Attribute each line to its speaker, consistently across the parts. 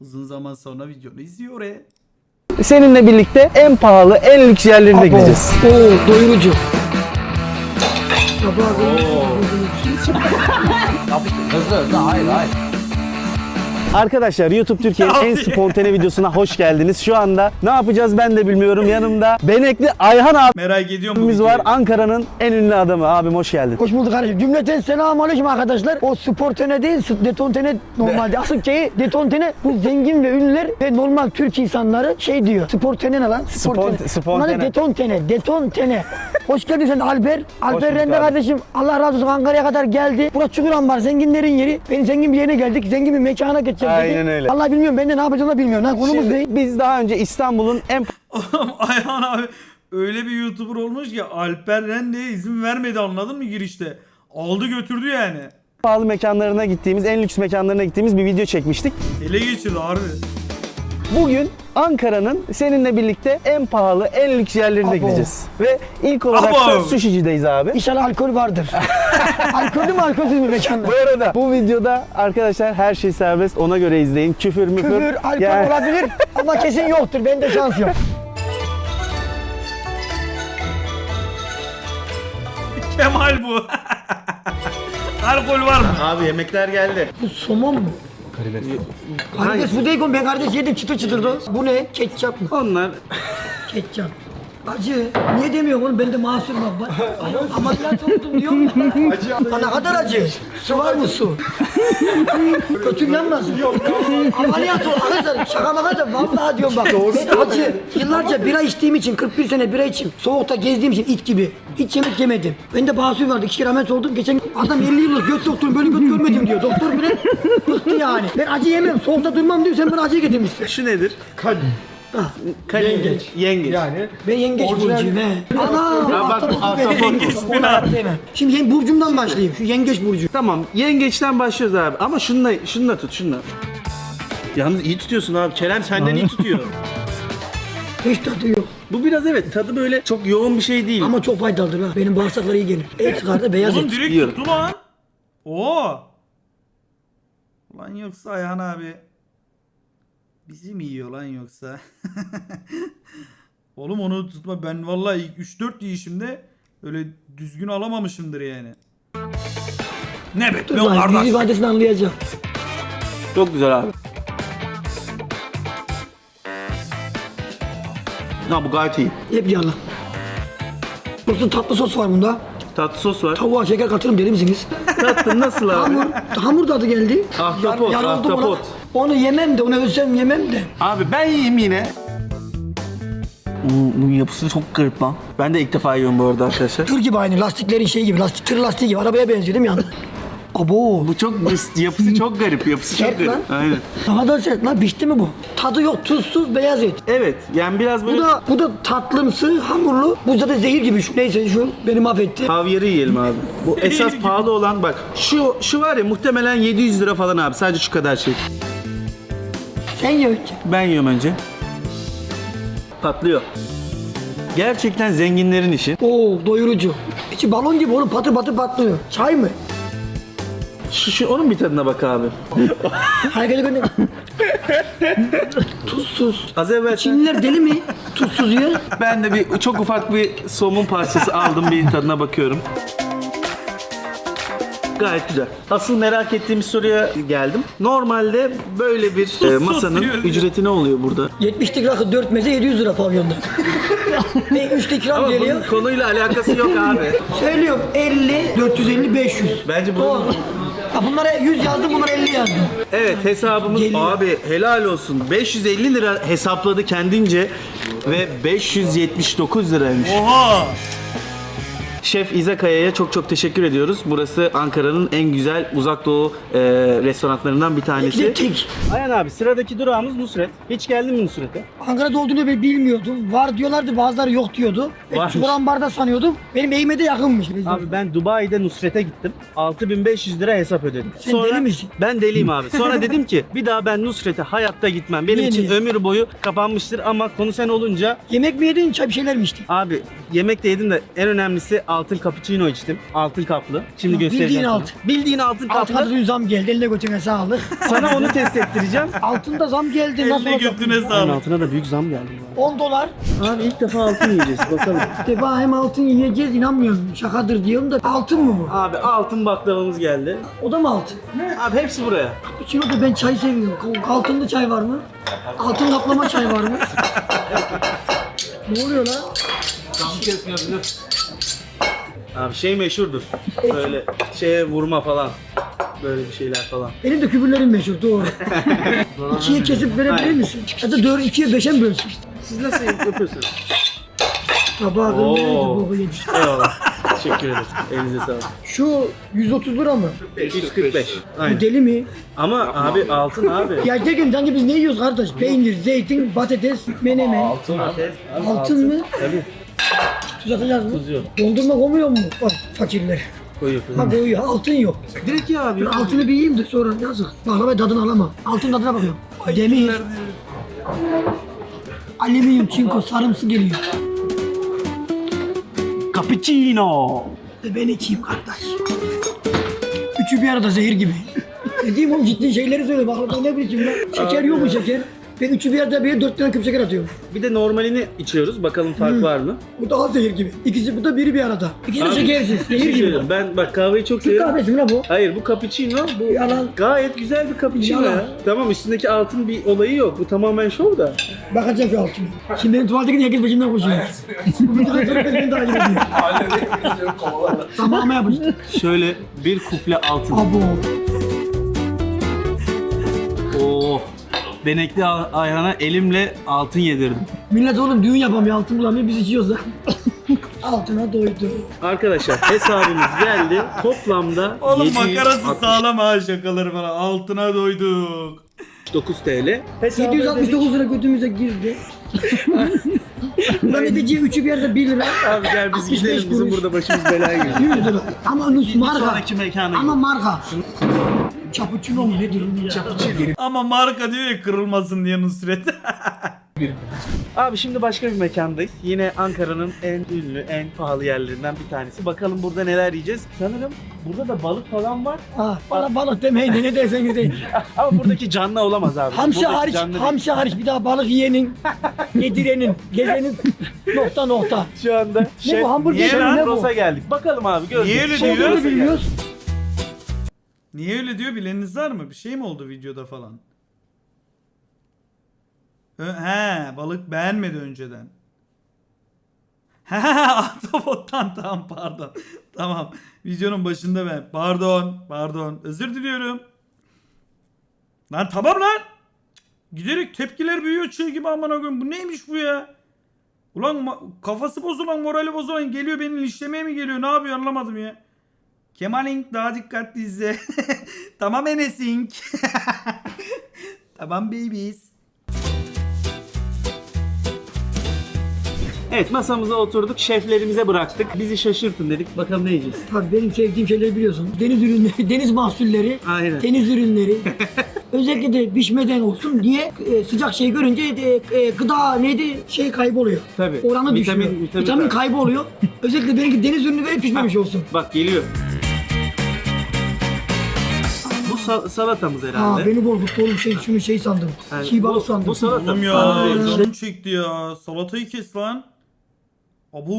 Speaker 1: Uzun zaman sonra videonu izliyor e.
Speaker 2: Seninle birlikte en pahalı, en lüks yerlerine
Speaker 3: Abo.
Speaker 2: gideceğiz.
Speaker 3: Oo doyurucu. Baba,
Speaker 4: Hızlı hızlı hayır hayır.
Speaker 2: Arkadaşlar YouTube Türkiye'nin en spontane videosuna hoş geldiniz. Şu anda ne yapacağız ben de bilmiyorum. Yanımda Benekli Ayhan
Speaker 1: Merak ediyorum bu
Speaker 2: abimiz var.
Speaker 1: videoyu.
Speaker 2: Ankara'nın en ünlü adamı. Abim hoş geldin.
Speaker 3: Hoş bulduk kardeşim. Cümleten selamun aleyküm arkadaşlar. O spor tene değil, s- deton tene normalde. Asıl şeyi deton tene bu zengin ve ünlüler ve normal Türk insanları şey diyor. Spor tene ne lan?
Speaker 2: Spon-
Speaker 3: tene.
Speaker 2: spon
Speaker 3: Onlar da
Speaker 2: tene.
Speaker 3: deton tene, deton tene. Hoş geldin sen Alper. Alper
Speaker 2: bulduk
Speaker 3: Rende
Speaker 2: abi.
Speaker 3: kardeşim. Allah razı olsun Ankara'ya kadar geldi. Burası Çukuran var. Zenginlerin yeri. Ben zengin bir yerine geldik. Zengin bir mekana dedi.
Speaker 2: Aynen öyle.
Speaker 3: Allah bilmiyorum. Ben de ne yapacağımı da bilmiyorum. Lan konumuz ne?
Speaker 2: Biz daha önce İstanbul'un en
Speaker 1: Oğlum Ayhan abi öyle bir YouTuber olmuş ki Alper Rende'ye izin vermedi anladın mı girişte? Aldı götürdü yani.
Speaker 2: pahalı mekanlarına gittiğimiz, en lüks mekanlarına gittiğimiz bir video çekmiştik.
Speaker 1: Ele geçirdi harbi.
Speaker 2: Bugün Ankara'nın seninle birlikte en pahalı, en lüks yerlerine
Speaker 3: Abo.
Speaker 2: gideceğiz. Ve ilk olarak da
Speaker 1: Abo.
Speaker 2: Sushi'cideyiz abi.
Speaker 3: İnşallah alkol vardır. Alkollü mü alkolsüz mü mekanda?
Speaker 2: Bu arada bu videoda arkadaşlar her şey serbest. Ona göre izleyin. Küfür müfür.
Speaker 3: Küfür, alkol
Speaker 2: Yani-
Speaker 3: olabilir ama kesin yoktur. Bende şans yok.
Speaker 1: Kemal bu. Alkol var mı?
Speaker 2: Abi yemekler geldi.
Speaker 3: Bu somon mu? Karides bu değil oğlum. ben karides yedim çıtır çıtırdı. Bu ne? Ketçap mı?
Speaker 2: Onlar
Speaker 3: Ketçap. Acı. Niye demiyorsun oğlum? Ben de masurum bak. Ameliyat oldum diyorum. Acı. Ha, ne kadar acı? Su var mı su? Kötüm yanmasın. Yok Ameliyat ol. Arkadaşlar şaka maka da vallahi diyorum bak. Ben acı. Yıllarca bira içtiğim için 41 sene bira içim. Soğukta gezdiğim için it gibi. Hiç yemek yemedim. Ben de basur vardı. İki kere ameliyat oldum. Geçen adam 50 yıllık göt doktorum böyle göt görmedim diyor. Doktor bile bıktı yani. Ben acı yemem. Soğukta durmam diyor. Sen bana acı getirmişsin.
Speaker 2: şu nedir?
Speaker 3: Ah, Yengeç.
Speaker 2: Yengeç.
Speaker 4: Yani
Speaker 3: Ben yengeç burcuyum he. Ana!
Speaker 2: Ya bak,
Speaker 3: ahtapot
Speaker 2: bu.
Speaker 3: Şimdi yen, burcumdan başlayayım. Şu yengeç burcu.
Speaker 2: Tamam yengeçten başlıyoruz abi. Ama şununla, şununla tut şununla. Yalnız iyi tutuyorsun abi. Kerem senden iyi tutuyor.
Speaker 3: Hiç tadı yok.
Speaker 2: Bu biraz evet tadı böyle çok yoğun bir şey değil.
Speaker 3: Ama çok faydalıdır ha. Benim bağırsaklara iyi gelir. Et çıkardı beyaz
Speaker 1: Oğlum
Speaker 3: et.
Speaker 1: direkt
Speaker 2: Yiyorum.
Speaker 1: tuttu lan. Oo. Ulan yoksa Ayhan abi bizi mi yiyor lan yoksa? Oğlum onu tutma ben vallahi ilk 3-4 yiyişimde öyle düzgün alamamışımdır yani. Ne
Speaker 3: Dur
Speaker 1: bekliyorsun
Speaker 3: lan yüz
Speaker 1: kardeş?
Speaker 3: ifadesini anlayacağım.
Speaker 2: Çok güzel abi. Ha bu gayet iyi.
Speaker 3: Hep yalan. Yoksa tatlı sos var bunda.
Speaker 2: Tatlı sos var.
Speaker 3: Tavuğa şeker katırım deli misiniz?
Speaker 2: Tatlı nasıl abi?
Speaker 3: Hamur, hamur tadı geldi.
Speaker 2: Ahtapot,
Speaker 3: Yar-
Speaker 2: ahtapot.
Speaker 3: Onu yemem de, onu ölsem yemem de.
Speaker 2: Abi ben yiyeyim yine. Hmm, bunun yapısı çok garip lan. Ben de ilk defa yiyorum bu arada arkadaşlar.
Speaker 3: Tır gibi aynı, lastiklerin şey gibi, lastik, tır lastiği gibi. Arabaya benziyor değil mi yani? Abo.
Speaker 2: Bu çok yapısı çok garip. Yapısı çok
Speaker 3: Sert
Speaker 2: garip.
Speaker 3: lan.
Speaker 2: Aynen.
Speaker 3: Ne kadar sert lan, pişti mi bu? Tadı yok, tuzsuz beyaz et.
Speaker 2: Evet yani biraz böyle
Speaker 3: Bu da bu da tatlımsı, hamurlu. Bu zaten zehir gibi şu neyse şu beni mahvetti.
Speaker 2: Havyarı yiyelim abi. Bu esas pahalı olan bak. Şu şu var ya muhtemelen 700 lira falan abi. Sadece şu kadar şey.
Speaker 3: Sen ye önce.
Speaker 2: Ben yiyorum önce. Patlıyor. Gerçekten zenginlerin işi.
Speaker 3: Oo doyurucu. İçi balon gibi oğlum patır patır patlıyor. Çay mı?
Speaker 2: Şu, şu onun bir tadına bak abi.
Speaker 3: Harekete gönder. Tuzsuz.
Speaker 2: Az evvel
Speaker 3: Çinliler deli mi? Tuzsuz yer.
Speaker 2: ben de bir çok ufak bir somun parçası aldım bir tadına bakıyorum. Gayet güzel. Asıl merak ettiğim soruya geldim. Normalde böyle bir e, masanın ücreti ne oluyor burada?
Speaker 3: 70'lik rakı 4 meze 700 lira pavyonda. Ve 3 ikram
Speaker 2: Ama
Speaker 3: geliyor.
Speaker 2: bunun konuyla alakası yok abi.
Speaker 3: Söylüyorum 50, 450, 500.
Speaker 2: Bence bunun-
Speaker 3: Doğru. Ya bunlara 100 yazdım, bunlara 50 yazdım.
Speaker 2: Evet hesabımız
Speaker 3: Geliyor.
Speaker 2: abi helal olsun 550 lira hesapladı kendince ve 579 liraymış.
Speaker 1: Oha.
Speaker 2: Şef İzakaya'ya çok çok teşekkür ediyoruz. Burası Ankara'nın en güzel uzak doğu e, restoranlarından bir tanesi.
Speaker 3: tek.
Speaker 2: Ayhan abi sıradaki durağımız Nusret. Hiç geldin mi Nusret'e?
Speaker 3: Ankara'da olduğunu ben bilmiyordum. Var diyorlardı bazıları yok diyordu.
Speaker 2: Varmış.
Speaker 3: Çukurambar'da sanıyordum. Benim evime de yakınmış.
Speaker 2: Abi ben Dubai'de Nusret'e gittim. 6500 lira hesap ödedim.
Speaker 3: Sen deli misin?
Speaker 2: Ben deliyim abi. Sonra dedim ki bir daha ben Nusret'e hayatta gitmem. Benim
Speaker 3: Niye,
Speaker 2: için
Speaker 3: niye?
Speaker 2: ömür boyu kapanmıştır ama konu sen olunca
Speaker 3: Yemek mi yedin, çay bir şeyler mi içtin?
Speaker 2: abi yemek de yedim de en önemlisi altın cappuccino içtim. Altın kaplı. Şimdi
Speaker 3: Bildiğin
Speaker 2: göstereceğim sana.
Speaker 3: altın.
Speaker 2: Bildiğin altın
Speaker 3: Altı
Speaker 2: kaplı.
Speaker 3: dün zam geldi. Eline götüne sağlık.
Speaker 2: Sana onu test ettireceğim.
Speaker 3: Altında zam geldi. Nasıl
Speaker 1: Eline
Speaker 3: olacak?
Speaker 1: götüne sağlık.
Speaker 2: altına da büyük zam geldi.
Speaker 3: 10 dolar.
Speaker 2: Abi ilk defa altın yiyeceğiz bakalım.
Speaker 3: Bir defa hem altın yiyeceğiz inanmıyorum. Şakadır diyorum da altın mı bu?
Speaker 2: Abi altın baklavamız geldi.
Speaker 3: O da mı altın?
Speaker 2: Abi hepsi buraya.
Speaker 3: İçine de ben çay seviyorum. Altınlı çay var mı? Altın kaplama çay var mı? ne oluyor lan?
Speaker 2: Abi şey meşhurdur. Böyle şeye vurma falan. Böyle bir şeyler falan.
Speaker 3: Benim de küfürlerim meşhur doğru. ikiye kesip verebilir
Speaker 2: Aynen.
Speaker 3: misin? Ya da dört ikiye beşe mi bölsün?
Speaker 2: Siz nasıl yapıyorsunuz?
Speaker 3: Tabağı
Speaker 2: Oo.
Speaker 3: kırmızıydı boku yedik.
Speaker 2: Eyvallah. Teşekkür ederiz. Elinize sağlık.
Speaker 3: Şu 130 lira mı?
Speaker 2: 145.
Speaker 3: Bu
Speaker 2: Aynen.
Speaker 3: deli mi?
Speaker 2: Ama abi altın abi.
Speaker 3: Ya derken sanki biz ne yiyoruz kardeş? Peynir, zeytin, patates, menemen. Altın,
Speaker 2: Altın.
Speaker 3: mı?
Speaker 2: Tabii.
Speaker 3: Tuz atacağız mı?
Speaker 2: Tuz yok.
Speaker 3: Dondurma koymuyor mu? Bak fakirler.
Speaker 2: Koyuyor.
Speaker 3: Ha koyuyor. Altın yok.
Speaker 2: Direkt ya abi.
Speaker 3: Dur altını bir yiyeyim de sonra yazık. Baklava tadını alamam. Altın tadına bakıyorum. Demir. Alüminyum, çinko, sarımsı geliyor.
Speaker 2: Cappuccino.
Speaker 3: E ben içeyim kardeş. Üçü bir arada zehir gibi. Dediğim oğlum ciddi şeyleri söyle. Bak ne biçim lan. Şeker yok mu şeker? Ben üçü bir arada bir dört tane küp şeker atıyorum.
Speaker 2: Bir de normalini içiyoruz. Bakalım fark var mı?
Speaker 3: Bu daha zehir gibi. İkisi bu da biri bir arada. İkisi de
Speaker 2: Abi,
Speaker 3: şekersiz.
Speaker 2: bir şey
Speaker 3: Zehir gibi.
Speaker 2: söyleyeyim. Ben bak kahveyi çok
Speaker 3: Türk
Speaker 2: seviyorum.
Speaker 3: kahvesi mi lan bu?
Speaker 2: Hayır bu cappuccino bu
Speaker 3: Yalan.
Speaker 2: gayet güzel bir cappuccino
Speaker 3: Yalan.
Speaker 2: ya. Tamam üstündeki altın bir olayı yok. Bu tamamen şov da.
Speaker 3: Bakacağım şu altına. Şimdi benim tuvalete gidince herkes peşimden koşuyor. Bu videodan sonra herkes beni takip ediyor. Tamamı yapıştı.
Speaker 2: Şöyle bir kuple altın.
Speaker 3: Abo.
Speaker 2: Oo. Benekli a- ayhana elimle altın yedirdim.
Speaker 3: Millet oğlum düğün yapamıyor altın bulamıyor biz içiyoruz lan. Altına doydu.
Speaker 2: Arkadaşlar hesabımız geldi. Toplamda
Speaker 1: Oğlum
Speaker 2: 769
Speaker 1: makarası sağlam ha şakaları falan. Altına doyduk.
Speaker 2: TL. Hesabı
Speaker 3: 769 lira götümüze girdi. Lan edeceği üçü bir yerde 1 lira.
Speaker 2: Abi gel biz
Speaker 3: 65
Speaker 2: gidelim bizim
Speaker 3: kuruş.
Speaker 2: burada başımız belaya giriyor.
Speaker 3: 100 lira. Ama nus marka.
Speaker 2: Sonraki mekana
Speaker 3: Ama
Speaker 2: gidelim.
Speaker 3: marka. Cappuccino mu nedir onun ya?
Speaker 1: Ama marka diyor ya kırılmasın diye Nusret.
Speaker 2: Abi şimdi başka bir mekandayız. Yine Ankara'nın en ünlü, en pahalı yerlerinden bir tanesi. Bakalım burada neler yiyeceğiz. Sanırım burada da balık falan var.
Speaker 3: Ha, bana balık demeyin de ne derseniz deyin.
Speaker 2: Ama buradaki canlı olamaz abi.
Speaker 3: Hamsi
Speaker 2: Buradaki
Speaker 3: hariç,
Speaker 2: canlı değil.
Speaker 3: hamsi hariç bir daha balık yiyenin, yedirenin, gezenin nokta nokta.
Speaker 2: Şu anda
Speaker 3: Ne
Speaker 2: Şef
Speaker 3: bu hamburger
Speaker 1: Niye
Speaker 3: mi
Speaker 1: lan?
Speaker 3: ne bu?
Speaker 2: Ross'a geldik. Bakalım abi göreceğiz.
Speaker 1: Öyle diyor?
Speaker 3: Bilmiyoruz.
Speaker 1: Niye öyle diyor bileniniz var mı? Bir şey mi oldu videoda falan? He balık beğenmedi önceden. He Ahtapot'tan tamam pardon. Tamam videonun başında ben. Pardon pardon özür diliyorum. Lan tamam lan. Giderek tepkiler büyüyor çığ gibi aman koyayım. Bu neymiş bu ya? Ulan kafası bozulan morali bozulan geliyor beni linçlemeye mi geliyor ne yapıyor anlamadım ya. Kemal Ink daha dikkatli izle. tamam Enes Ink. tamam babies.
Speaker 2: Evet masamıza oturduk. Şeflerimize bıraktık. Bizi şaşırtın dedik. Bakalım ne yiyeceğiz.
Speaker 3: Tabii benim sevdiğim şeyleri biliyorsun. Deniz ürünleri, deniz mahsulleri,
Speaker 2: Aynen.
Speaker 3: deniz ürünleri. Özellikle de pişmeden olsun diye e, sıcak şey görünce de, e, gıda neydi şey kayboluyor.
Speaker 2: Tabii.
Speaker 3: Oranı
Speaker 2: Vitamin-
Speaker 3: düşüyor.
Speaker 2: vitamin
Speaker 3: Vitamin,
Speaker 2: kay-
Speaker 3: kayboluyor. Özellikle benimki deniz ürünü ve pişmemiş olsun.
Speaker 2: Bak geliyor. Bu sa- salatamız
Speaker 3: Ha
Speaker 2: herhalde.
Speaker 3: beni korkuttu oğlum şey şunu şey sandım.
Speaker 2: Yani
Speaker 3: Çiğ
Speaker 2: bu-
Speaker 3: sandım.
Speaker 2: bu salata.
Speaker 1: Oğlum ya
Speaker 2: Aa,
Speaker 1: canım çekti ya. Salatayı kes lan. Abu.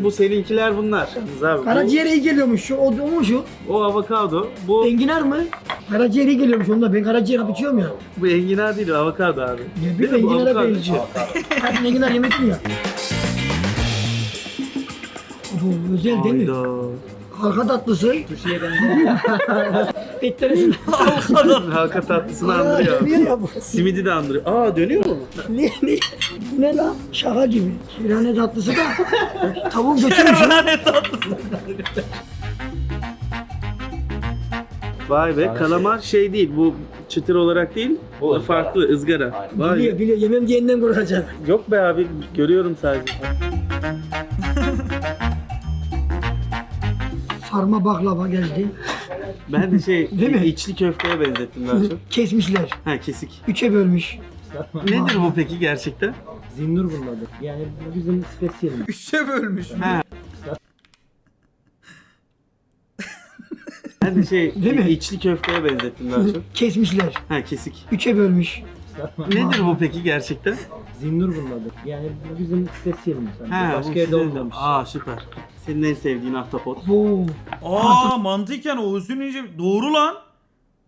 Speaker 2: Bu seninkiler bunlar. Abi,
Speaker 3: Karaciğere iyi geliyormuş şu, o, o mu şu?
Speaker 2: bu, o avokado. Bu,
Speaker 3: Enginar mı? Karaciğer iyi geliyormuş onda. Ben karaciğer hap içiyorum ya.
Speaker 2: bu enginar değil avokado abi.
Speaker 3: Ne
Speaker 2: Değil mi?
Speaker 3: bileyim
Speaker 2: Bu
Speaker 3: enginara
Speaker 2: avokado.
Speaker 3: benziyor. Hadi enginar yemedim ya. Bu özel değil mi?
Speaker 2: Hayda.
Speaker 3: Halka tatlısı. Etleresin.
Speaker 2: Halka tatlısını andırıyor.
Speaker 3: Dönüyor ya bu.
Speaker 2: Simidi de andırıyor. Aa dönüyor mu?
Speaker 3: Ne, ne, bu ne lan? Şaka gibi. Şirane tatlısı da tavuk götürmüş.
Speaker 1: Lanet tatlısı.
Speaker 2: Vay be kalamar şey değil bu çıtır olarak değil. Bu farklı ızgara. Vay.
Speaker 3: Biliyor biliyor. Yemem diyenden korkacağım.
Speaker 2: Yok be abi görüyorum sadece.
Speaker 3: Sarma baklava geldi.
Speaker 2: Ben de şey
Speaker 3: Değil mi?
Speaker 2: içli köfteye benzettim daha çok.
Speaker 3: Kesmişler.
Speaker 2: Ha kesik.
Speaker 3: Üçe bölmüş.
Speaker 2: Nedir bu peki gerçekten?
Speaker 5: Zinnur bunun adı. Yani bu bizim spesiyelimiz.
Speaker 1: Üçe bölmüş.
Speaker 2: Ha. Ben de şey
Speaker 3: Değil mi?
Speaker 2: içli köfteye benzettim daha çok.
Speaker 3: Kesmişler.
Speaker 2: Ha kesik.
Speaker 3: Üçe bölmüş.
Speaker 2: Nedir bu peki gerçekten?
Speaker 5: Zinnur bunun adı. Yani bu bizim spesiyelimiz.
Speaker 2: Ha,
Speaker 5: Başka
Speaker 2: bu
Speaker 5: yerde
Speaker 2: sizin-
Speaker 5: olmamış.
Speaker 2: Aa süper. Senin en sevdiğin ahtapot.
Speaker 3: Oo.
Speaker 1: Aa mantıken o uzun ince doğru lan.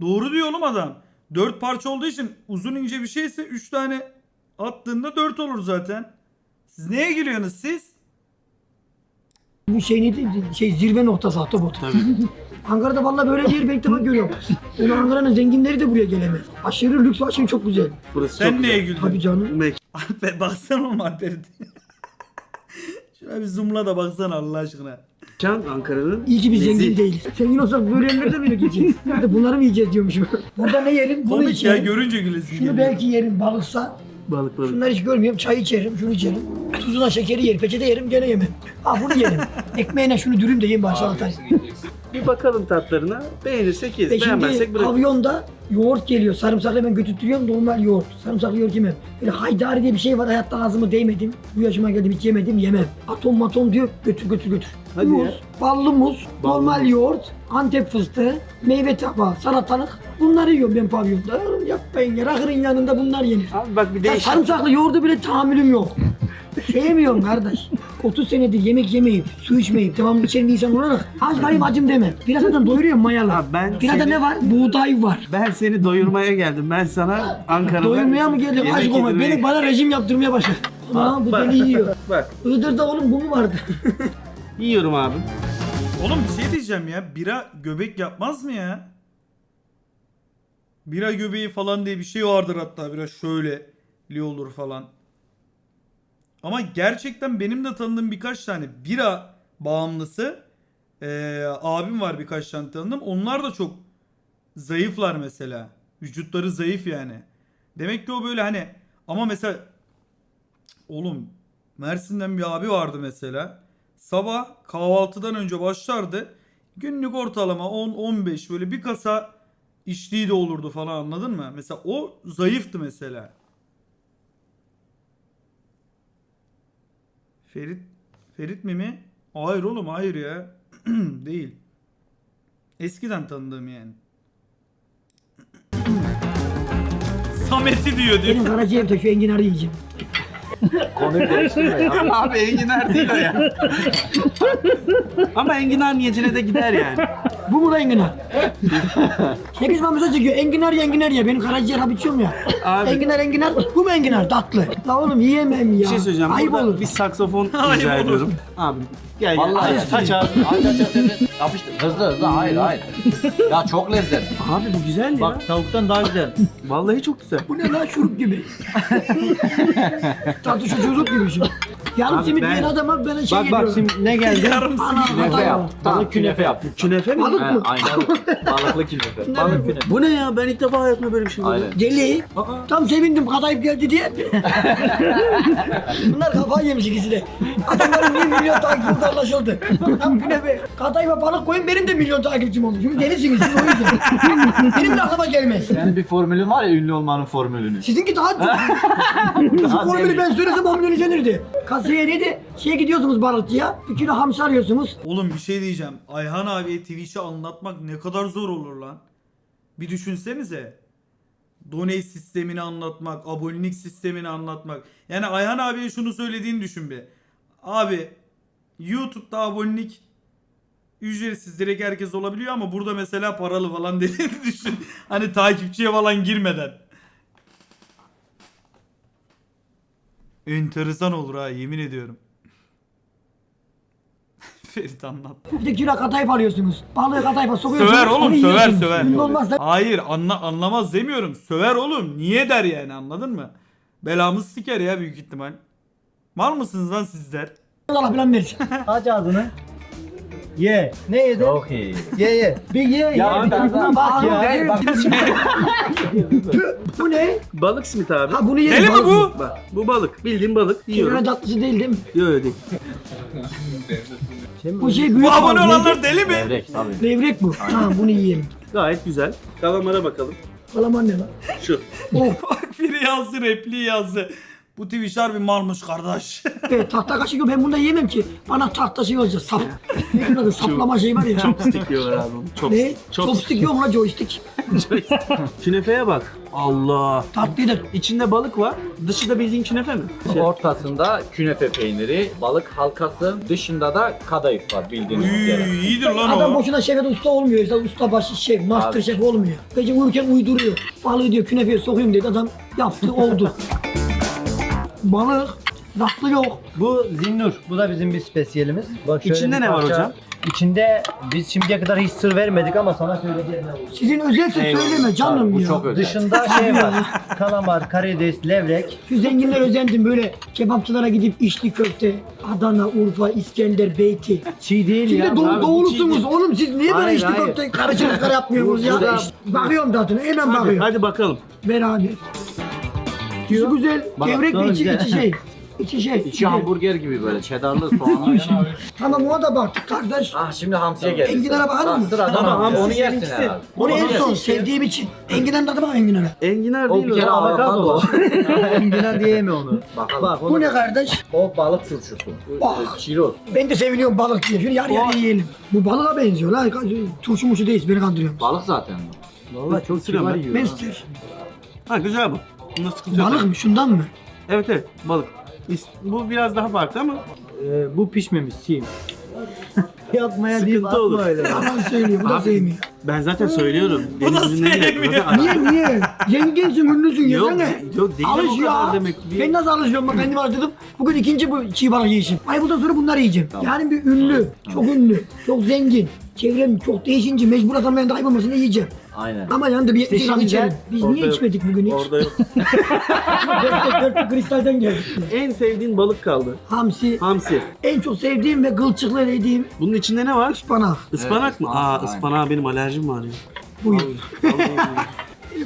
Speaker 1: Doğru diyor oğlum adam. Dört parça olduğu için uzun ince bir şeyse üç tane attığında dört olur zaten. Siz neye gülüyorsunuz siz?
Speaker 3: Bu şey neydi? Şey zirve noktası ahtapot.
Speaker 2: Tabii.
Speaker 3: Ankara'da vallahi böyle bir yer ben ilk defa görüyorum. Yani Ankara'nın zenginleri de buraya gelemez. Aşırı lüks ve aşırı çok güzel.
Speaker 2: Burası
Speaker 1: Sen
Speaker 2: çok
Speaker 1: neye
Speaker 2: güzel.
Speaker 3: Tabii
Speaker 1: güldün?
Speaker 3: canım.
Speaker 2: Bu mekan
Speaker 1: Alper baksana oğlum Alper'e. Şuna bir zoomla da baksana Allah aşkına.
Speaker 2: Ankara'nın
Speaker 3: İyi ki biz
Speaker 2: nezih-
Speaker 3: zengin değiliz. Zengin olsak böyle yerlerde mi yiyeceğiz? Hadi bunları mı yiyeceğiz diyormuşum. Burada ne yerim? Bunu
Speaker 1: Komik ya
Speaker 3: içerim.
Speaker 1: görünce gülesin
Speaker 3: Şunu
Speaker 1: geliyor.
Speaker 3: belki yerim balıksa.
Speaker 2: balık balık.
Speaker 3: Şunları hiç görmüyorum. Çay içerim, şunu içerim. Tuzuna şekeri yerim, peçete yerim gene yemem. Ha bunu yerim. Ekmeğine şunu dürüm de yiyeyim bari salatayı.
Speaker 2: Bir bakalım tatlarına. Beğenirsek yeriz.
Speaker 3: Ve şimdi
Speaker 2: Beğenmezsek bırakırız.
Speaker 3: pavyonda yoğurt geliyor. Sarımsaklı hemen götürtüyorum normal yoğurt. Sarımsaklı yoğurt yemem. Böyle haydari diye bir şey var. Hayatta ağzıma değmedim. Bu yaşıma geldim hiç yemedim yemem. Atom matom diyor götür götür götür.
Speaker 2: Hadi
Speaker 3: muz,
Speaker 2: ya.
Speaker 3: ballı muz,
Speaker 2: Ballı
Speaker 3: normal
Speaker 2: muz.
Speaker 3: yoğurt, antep fıstığı, meyve tabağı, salatalık. Bunları yiyorum ben pavyonda. Oğlum Yapmayın ya. Rakırın yanında bunlar yenir.
Speaker 2: Abi bak bir
Speaker 3: Ya
Speaker 2: değişik.
Speaker 3: sarımsaklı yoğurdu bile tahammülüm yok. Sevmiyorum kardeş. 30 senedir yemek yemeyip, su içmeyip, tamam içen bir insan olarak aç kalayım acım deme. Biraz zaten doyuruyor mayalı.
Speaker 2: Abi ben
Speaker 3: Biraz da
Speaker 2: seni-
Speaker 3: ne var? Buğday var.
Speaker 2: Ben seni doyurmaya geldim. Ben sana Ankara'da
Speaker 3: Doyurmaya mı geldim?
Speaker 2: yemek
Speaker 3: Aşk olma.
Speaker 2: yedirmeye-
Speaker 3: Beni bana rejim yaptırmaya başladı. Aa, bu
Speaker 2: bak.
Speaker 3: beni yiyor.
Speaker 2: Bak
Speaker 3: Iğdır'da oğlum bu mu vardı?
Speaker 2: yiyorum abi.
Speaker 1: Oğlum bir şey diyeceğim ya. Bira göbek yapmaz mı ya? Bira göbeği falan diye bir şey vardır hatta. Biraz şöyle li olur falan. Ama gerçekten benim de tanıdığım birkaç tane bira bağımlısı eee, abim var birkaç tane tanıdığım. Onlar da çok zayıflar mesela. Vücutları zayıf yani. Demek ki o böyle hani ama mesela oğlum Mersin'den bir abi vardı mesela. Sabah kahvaltıdan önce başlardı. Günlük ortalama 10-15 böyle bir kasa içtiği de olurdu falan anladın mı? Mesela o zayıftı mesela. Ferit Ferit mi mi? Hayır oğlum hayır ya. Değil. Eskiden tanıdığım yani. Samet'i diyor diyor.
Speaker 3: Benim karaciğerimde şu enginarı yiyeceğim.
Speaker 4: Konuyu değiştirme ya.
Speaker 2: Abi enginar değil o ya. Ama enginar niyetine de gider yani.
Speaker 3: Bu mu da enginar? 8 mamıza çekiyor. Enginar ya enginar ya. Benim karaciğer hap içiyorum ya.
Speaker 2: Abi
Speaker 3: Enginar enginar. Bu mu enginar? Tatlı. La oğlum yiyemem ya.
Speaker 2: bir şey söyleyeceğim.
Speaker 3: Ayıp
Speaker 2: Burada
Speaker 3: olur.
Speaker 2: bir saksofon
Speaker 1: Ayıp
Speaker 2: rica ediyorum. Abi gel gel.
Speaker 4: Vallahi
Speaker 2: Aç, aç abi.
Speaker 4: Yapıştır. Hızlı hızlı. Hayır hayır. Ya çok lezzetli.
Speaker 2: Abi bu güzel ya.
Speaker 5: Bak tavuktan daha güzel.
Speaker 2: Vallahi çok güzel.
Speaker 3: Bu ne lan şurup gibi. Tatlı şu şurup gibi şu. Yarım
Speaker 2: Abi
Speaker 3: simit
Speaker 2: ben-
Speaker 3: yiyen adama ben şey
Speaker 5: bak bak
Speaker 3: geliyorum.
Speaker 5: şimdi ne geldi?
Speaker 1: Yarım
Speaker 3: Ana,
Speaker 4: Künefe
Speaker 3: adam.
Speaker 4: yap. Balık künefe yap.
Speaker 2: Künefe mi?
Speaker 3: Balık
Speaker 4: He,
Speaker 3: mı?
Speaker 4: aynen. Balıklı künefe.
Speaker 5: Balık künefe.
Speaker 2: Bu ne ya? Ben ilk defa hayatımda böyle bir şey gördüm.
Speaker 4: Aynen.
Speaker 3: Deli. Tam sevindim kadayıf geldi diye. Bunlar kafayı yemiş ikisi de. Adamların 1 milyon takipçisi anlaşıldı. Tam künefe. Kadayıfa balık koyun benim de milyon takipçim oldu. Çünkü delisiniz siz o yüzden. benim de aklıma gelmez.
Speaker 4: Yani bir formülün var ya ünlü olmanın formülünü.
Speaker 3: Sizinki daha Şu formülü ben söylesem 10 milyon izlenirdi. Kasaya dedi, şeye gidiyorsunuz balıkçıya, bir kilo hamsi arıyorsunuz.
Speaker 1: Oğlum bir şey diyeceğim. Ayhan abiye Twitch'i anlatmak ne kadar zor olur lan. Bir düşünsenize. Donate sistemini anlatmak, abonelik sistemini anlatmak. Yani Ayhan abiye şunu söylediğini düşün bir. Abi YouTube'da abonelik ücretsiz direkt herkes olabiliyor ama burada mesela paralı falan dediğini düşün. Hani takipçiye falan girmeden. Enteresan olur ha yemin ediyorum. Ferit anlat.
Speaker 3: Bir de kilo kadayıf alıyorsunuz. Balığı kadayıfa sokuyorsunuz.
Speaker 1: Söver oğlum
Speaker 3: onu
Speaker 1: söver
Speaker 3: yiyorsunuz.
Speaker 1: söver.
Speaker 3: Ünlü olmazsa
Speaker 1: Hayır anla, anlamaz demiyorum. Söver oğlum. Niye der yani anladın mı? Belamız siker ya büyük ihtimal. Mal mısınız lan sizler?
Speaker 3: Allah bilen versin.
Speaker 5: Aç ağzını. Ye. Ne yedin?
Speaker 4: Çok iyi.
Speaker 5: Ye ye. Bir ye ye.
Speaker 4: Ya
Speaker 5: bir
Speaker 4: ben-
Speaker 5: bak ya.
Speaker 4: Gel bak.
Speaker 3: bu ne?
Speaker 2: Balık simit abi.
Speaker 3: Ha bunu yerim.
Speaker 1: Deli mi bu?
Speaker 2: Bak bu balık. Bildiğin balık. Yiyorum.
Speaker 3: tatlısı değil değil mi?
Speaker 2: Yok öyle değil.
Speaker 3: Bu şey büyük
Speaker 1: Bu abone
Speaker 3: balık.
Speaker 1: olanlar deli mi?
Speaker 4: Levrek tabii.
Speaker 3: Levrek bu. Tamam bunu yiyelim.
Speaker 2: Gayet güzel. Kalamara bakalım.
Speaker 3: Kalaman ne lan?
Speaker 2: Şu.
Speaker 3: Oh.
Speaker 1: Bak biri yazdı repliği yazdı. Bu Twitch harbi malmış kardeş.
Speaker 3: Evet, tahta kaşık yok. Ben bunu da yemem ki. Bana tahta şey olacak. Sap. Ne bunun adı? Saplama şey var ya.
Speaker 2: Chopstick diyorlar abi. Chop,
Speaker 3: ne?
Speaker 2: chop,
Speaker 3: Chopstick yok mu joystick?
Speaker 2: Künefeye bak. Allah.
Speaker 3: Tatlıydı.
Speaker 2: İçinde balık var. Dışı da bildiğin künefe mi?
Speaker 4: Ortasında künefe peyniri, balık halkası, dışında da kadayıf var bildiğiniz üzere.
Speaker 1: Uy, iyidir lan
Speaker 3: Adam
Speaker 1: o.
Speaker 3: boşuna şefede usta olmuyor. İşte usta başı şef, master
Speaker 4: Abi.
Speaker 3: şef olmuyor. Gece uyurken uyduruyor. Balığı diyor künefeye sokayım dedi. Adam yaptı oldu. Balık. Tatlı yok.
Speaker 5: Bu zinnur. Bu da bizim bir spesiyelimiz. Bak şöyle
Speaker 2: İçinde
Speaker 5: bir
Speaker 2: ne var
Speaker 5: parça.
Speaker 2: hocam?
Speaker 5: İçinde biz şimdiye kadar hiç sır vermedik ama sana söyleyeceğim ne olur.
Speaker 3: Sizin özelse
Speaker 2: Eyvallah.
Speaker 3: söyleme canım
Speaker 4: Bu
Speaker 3: ya.
Speaker 4: çok özel.
Speaker 5: Dışında şey var. Kalamar, karides, levrek.
Speaker 3: Şu zenginler özendim böyle kebapçılara gidip içli köfte, Adana, Urfa, İskender, Beyti.
Speaker 5: Çiğ değil
Speaker 3: Siz de
Speaker 5: ya.
Speaker 3: doğu-
Speaker 2: abi,
Speaker 3: doğulusunuz
Speaker 2: çiğ-
Speaker 3: oğlum siz niye böyle
Speaker 5: Hayır,
Speaker 3: içli
Speaker 5: hayır.
Speaker 3: köfte karışınız kara yapmıyorsunuz ya?
Speaker 5: Burada-
Speaker 3: Bakıyorum tadına hemen
Speaker 2: Hadi,
Speaker 3: bakıyorum.
Speaker 2: hadi bakalım.
Speaker 3: Beraber. Şu güzel
Speaker 2: Bak,
Speaker 3: gevrek içi,
Speaker 5: güzel.
Speaker 3: içi şey. İçi şey.
Speaker 4: İçi
Speaker 3: güzel.
Speaker 4: hamburger gibi böyle cheddarlı soğanlı.
Speaker 3: Tamam ona da baktık kardeş.
Speaker 4: ah şimdi hamsiye geldi.
Speaker 3: Enginar'a bakalım mı?
Speaker 4: Sırada
Speaker 2: Tamam,
Speaker 4: hamsi.
Speaker 2: hamsi
Speaker 4: Onu yersin
Speaker 2: seninkisi.
Speaker 4: herhalde.
Speaker 3: Onu en son sevdiğim için. Enginar'ın tadı bak Enginar'a.
Speaker 2: Enginar
Speaker 4: O
Speaker 2: değil
Speaker 4: bir kere
Speaker 2: o.
Speaker 4: avokado.
Speaker 5: Enginar diyeme onu.
Speaker 4: Bakalım.
Speaker 5: Bak
Speaker 3: Bu
Speaker 5: onu
Speaker 3: ne kardeş?
Speaker 4: O balık turşusu.
Speaker 3: Bak.
Speaker 4: Çiroz.
Speaker 3: Ben de seviniyorum balık diye. Şunu yarı yarı yiyelim. Bu balığa benziyor la. Turşu muşu değil beni kandırıyor.
Speaker 4: Balık zaten bu.
Speaker 5: Valla çok
Speaker 2: Isırıyorum
Speaker 5: kibar yiyor. Ha
Speaker 2: güzel bu. Bunda sıkıntı yok.
Speaker 3: Balık mı? Şundan mı?
Speaker 2: Evet evet balık. İs- Bu biraz daha farklı ama
Speaker 5: Ee, bu pişmemiş çiğ. Yapmaya deyip
Speaker 2: Sıkıntı olur.
Speaker 5: atma öyle.
Speaker 3: Yalan söylüyor. Bu da
Speaker 2: Abi,
Speaker 3: sevmiyor.
Speaker 2: ben zaten söylüyorum.
Speaker 1: Bu da
Speaker 2: zaten-
Speaker 3: Niye niye? Zenginsin, ünlüsün
Speaker 2: Yok,
Speaker 3: yesene.
Speaker 2: yok değil
Speaker 3: Alış
Speaker 2: o kadar
Speaker 3: ya.
Speaker 2: demek.
Speaker 3: Ben nasıl alışıyorum bak kendim alıştırdım. Bugün ikinci bu çiğ balık yiyişim. Ay bundan sonra bunları yiyeceğim. Yani bir ünlü, çok ünlü, çok zengin. Çevrem çok değişince mecbur adam ben de kaybolmasın diye yiyeceğim.
Speaker 4: Aynen.
Speaker 3: Ama yanında bir
Speaker 5: İşte
Speaker 3: içelim.
Speaker 5: şimdi
Speaker 3: içelim. Biz
Speaker 2: Orada
Speaker 3: niye
Speaker 2: yok.
Speaker 3: içmedik bugün hiç?
Speaker 2: Orada yok.
Speaker 3: dörtlük dörtlük kristalden geldik.
Speaker 2: en sevdiğin balık kaldı.
Speaker 3: Hamsi.
Speaker 2: Hamsi.
Speaker 3: En çok sevdiğim ve kılçıklı yediğim
Speaker 2: Bunun içinde ne var?
Speaker 3: ıspanak.
Speaker 2: Ispanak
Speaker 4: Evet,
Speaker 2: mı?
Speaker 4: ıspanak,
Speaker 2: Aa
Speaker 4: aynen.
Speaker 2: ıspanağa benim alerjim var ya.
Speaker 3: Buyur.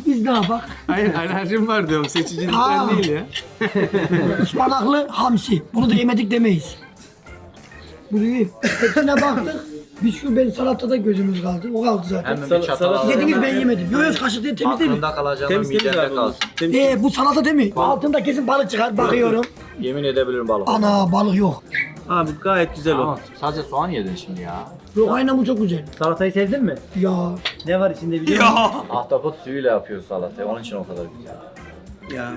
Speaker 3: Biz ne yapak?
Speaker 2: Hayır alerjim var diyorum. Seçicilikten
Speaker 3: Aa.
Speaker 2: değil ya.
Speaker 3: Ispanaklı hamsi. Bunu da yemedik demeyiz. Bu iyi. Hepsine baktık. Biz şu ben salatada gözümüz kaldı. O kaldı zaten.
Speaker 4: Hemen bir çatal
Speaker 2: Salat-
Speaker 4: alalım.
Speaker 3: ben yemedim. Yok yok kaşık değil temiz değil mi?
Speaker 4: Aklında kalacağına
Speaker 2: Temiz temiz
Speaker 4: midende
Speaker 2: abi.
Speaker 4: kalsın.
Speaker 2: Temiz.
Speaker 3: Ee, bu salata değil mi? Altında kesin balık çıkar. Bakıyorum.
Speaker 4: Yemin edebilirim balık.
Speaker 3: Ana balık yok.
Speaker 2: Abi gayet güzel o.
Speaker 4: Ama sadece soğan yedin şimdi ya.
Speaker 3: Yok aynen bu çok güzel.
Speaker 5: Salatayı sevdin mi?
Speaker 3: Ya
Speaker 5: Ne var içinde biliyor musun?
Speaker 1: Ya.
Speaker 4: Ahtapot suyuyla yapıyor salatayı. Onun için o kadar güzel.
Speaker 2: Ya.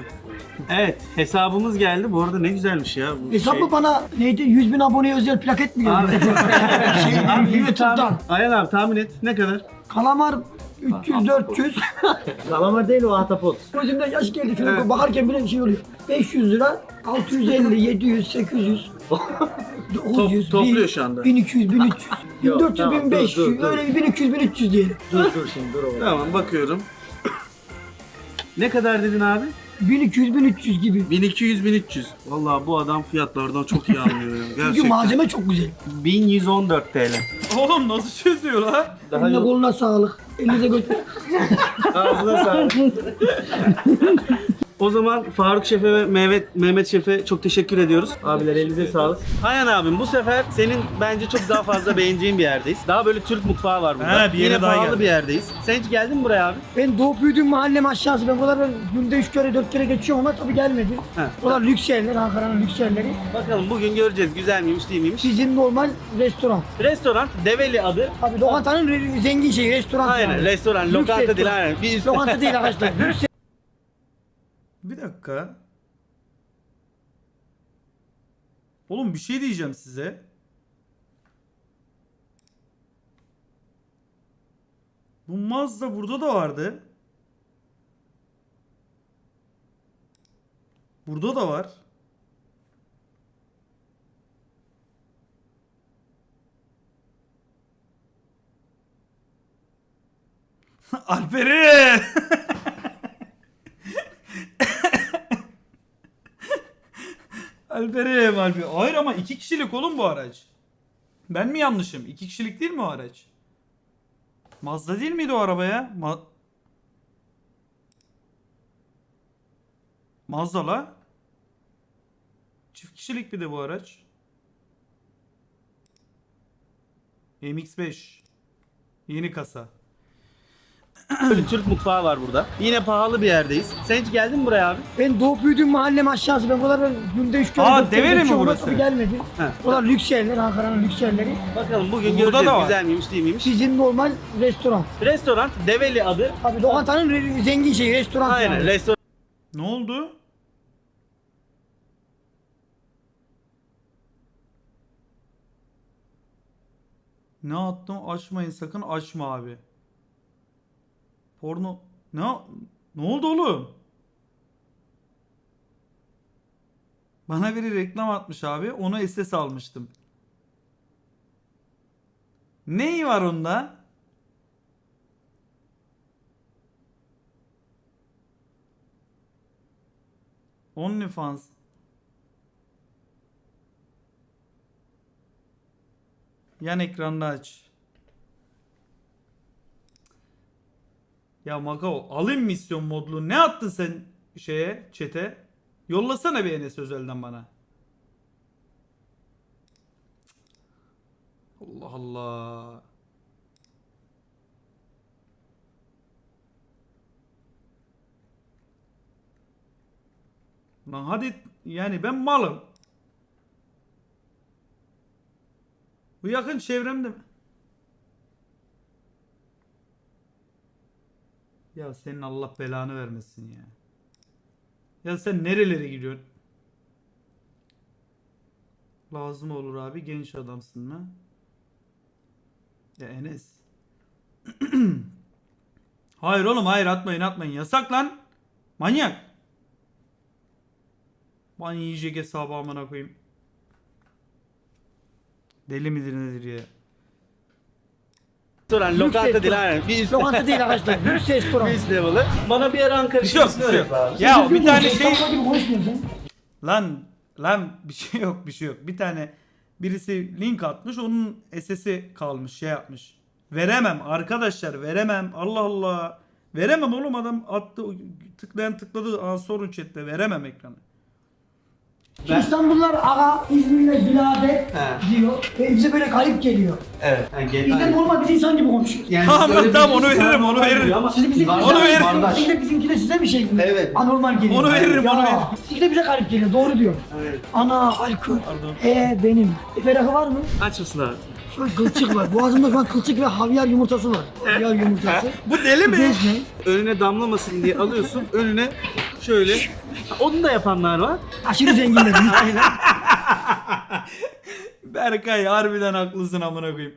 Speaker 2: Evet hesabımız geldi. Bu arada ne güzelmiş ya. Bu
Speaker 3: hesap
Speaker 2: şey.
Speaker 3: mı bana neydi? 100 bin aboneye özel plaket mi
Speaker 2: Abi,
Speaker 3: geldi? şey,
Speaker 2: abi
Speaker 3: YouTube'dan.
Speaker 2: tahmin. Ayhan abi tahmin et. Ne kadar?
Speaker 3: Kalamar 300-400.
Speaker 5: Kalamar değil o ahtapot.
Speaker 3: Gözümden yaş geldi. Şöyle
Speaker 2: Evet.
Speaker 3: bakarken bile şey oluyor. 500 lira, 650, 700, 800. 900,
Speaker 2: topluyor şu anda.
Speaker 3: 1200, 1300,
Speaker 5: Yok,
Speaker 3: 1400,
Speaker 5: tamam, dur,
Speaker 3: 1500,
Speaker 5: dur, dur.
Speaker 3: öyle bir 1200, 1300 diyelim.
Speaker 5: Dur dur şimdi dur oğlum.
Speaker 2: Tamam bakıyorum. ne kadar dedin abi?
Speaker 3: 1200, 1300 gibi.
Speaker 2: 1200 1300. Vallahi bu adam fiyatlardan çok iyi anlıyor ya.
Speaker 3: Çünkü
Speaker 2: Gerçekten.
Speaker 3: malzeme çok güzel.
Speaker 2: 1114 TL.
Speaker 1: Oğlum nasıl çözüyor lan?
Speaker 2: Daha
Speaker 3: Eline
Speaker 2: yok.
Speaker 3: koluna sağlık. Elinize götür.
Speaker 2: Ağzına sağlık. O zaman Faruk Şef'e ve Mehmet, Mehmet Şef'e çok teşekkür ediyoruz. Abiler elinize sağlık. Ayhan abim bu sefer senin bence çok daha fazla beğeneceğin bir yerdeyiz. Daha böyle Türk mutfağı var burada.
Speaker 1: He, bir yere
Speaker 2: Yine
Speaker 1: daha
Speaker 2: pahalı
Speaker 1: geldik.
Speaker 2: bir yerdeyiz. Sen hiç geldin mi buraya abi?
Speaker 3: Ben doğup büyüdüğüm mahallem aşağısı. Ben buralar ben günde 3 kere 4 kere geçiyorum ama tabii gelmedim.
Speaker 2: He.
Speaker 3: Buralar lüks yerler, Ankara'nın lüks yerleri.
Speaker 2: Bakalım bugün göreceğiz güzel miymiş değil miymiş.
Speaker 3: Bizim normal restoran.
Speaker 2: Restoran Develi adı.
Speaker 3: Abi lokantanın re- zengin şeyi, restoran.
Speaker 2: Aynen
Speaker 3: yani.
Speaker 2: restoran,
Speaker 3: Lüks
Speaker 2: lokanta değil aynen. Bir üst-
Speaker 3: Lokanta değil arkadaşlar. Lüks
Speaker 1: Bir dakika. Oğlum bir şey diyeceğim size. Bu Mazda burada da vardı. Burada da var. Alperi! Alperim Alper. Hayır ama iki kişilik oğlum bu araç. Ben mi yanlışım? İki kişilik değil mi o araç? Mazda değil miydi o araba ya? Ma Mazda la. Çift kişilik bir de bu araç. MX-5. Yeni kasa.
Speaker 2: Böyle Türk mutfağı var burada. Yine pahalı bir yerdeyiz. Sen hiç geldin mi buraya abi?
Speaker 3: Ben doğup büyüdüğüm mahallem aşağısı. Ben buralar günde üç kere
Speaker 1: Aa,
Speaker 3: dört kere
Speaker 1: Develi mi
Speaker 3: geçiyorum.
Speaker 1: burası?
Speaker 3: Tabii.
Speaker 2: He.
Speaker 3: Buralar lüks yerler. Ankara'nın lüks yerleri.
Speaker 2: Bakalım bugün
Speaker 1: Burada
Speaker 2: göreceğiz
Speaker 1: var.
Speaker 2: güzel miymiş değil miymiş.
Speaker 3: Bizim normal restoran.
Speaker 2: Restoran Develi adı.
Speaker 3: Abi lokantanın re- zengin şeyi restoran.
Speaker 2: Aynen
Speaker 3: yani.
Speaker 2: restoran.
Speaker 1: Ne oldu? Ne attım? Açmayın sakın açma abi. Porno ne ne oldu oğlum? Bana biri reklam atmış abi. Onu SS almıştım. Neyi var onda? OnlyFans. Yan ekranda aç. Ya Makao alayım misyon modlu. Ne attın sen şeye çete? Yollasana bir Enes Özel'den bana. Allah Allah. Lan hadi yani ben malım. Bu yakın çevremde mi? Ya senin Allah belanı vermesin ya. Ya sen nerelere gidiyorsun? Lazım olur abi genç adamsın mı? Ya Enes. hayır oğlum hayır atmayın atmayın yasak lan. Manyak. Ban yiyecek hesabı amına koyayım. Deli midir nedir ya?
Speaker 2: Restoran, lokanta değil aynen. Biz
Speaker 3: Lokanta değil arkadaşlar. Lüks restoran.
Speaker 2: Biz level'ı. Bana bir ara Ankara
Speaker 1: şey yok,
Speaker 2: şivesini
Speaker 1: şey
Speaker 2: öğret
Speaker 1: yok.
Speaker 2: abi.
Speaker 1: Ya bir tane şey
Speaker 3: İstanbul gibi konuşmuyorsun.
Speaker 1: Lan lan bir şey yok bir şey yok. Bir tane birisi link atmış onun SS'i kalmış şey yapmış. Veremem arkadaşlar veremem. Allah Allah. Veremem oğlum adam attı tıklayan tıkladı Aa, sorun chatte veremem ekranı.
Speaker 2: Ben-
Speaker 3: İstanbullular ağa, İzmirliler birader
Speaker 2: He.
Speaker 3: diyor. Ve bize böyle garip geliyor.
Speaker 2: Evet. Yani gel-
Speaker 3: Biz de
Speaker 2: aynen.
Speaker 3: normal bir insan gibi konuşuyoruz.
Speaker 2: Yani
Speaker 1: Tamam,
Speaker 2: öyle
Speaker 1: tamam,
Speaker 2: bir
Speaker 1: onu
Speaker 2: insan
Speaker 1: veririm, onu veririm.
Speaker 2: geliyor Ama
Speaker 3: Siz bizim
Speaker 2: Bardaş,
Speaker 1: Onu veririm.
Speaker 2: bardaş.
Speaker 3: Bizimki, bizimki de size bir şey gibi.
Speaker 2: Evet.
Speaker 3: Anormal geliyor.
Speaker 1: Onu veririm,
Speaker 3: Ya,
Speaker 1: onu veririm.
Speaker 3: Sizinki de bize garip geliyor. Doğru diyor.
Speaker 2: Evet.
Speaker 3: Ana alkol.
Speaker 1: Pardon.
Speaker 3: E benim. E ferahı var mı?
Speaker 2: Aç mısın abi?
Speaker 3: Şu an kılçık var. Boğazımda şu an kılçık ve havyar yumurtası var. Havyar yumurtası.
Speaker 1: Bu deli mi?
Speaker 3: bez ne?
Speaker 2: Önüne damlamasın diye alıyorsun. Önüne şöyle. Onu da yapanlar var.
Speaker 3: Aşırı zenginler.
Speaker 2: Aynen.
Speaker 1: Berkay harbiden haklısın amına koyayım.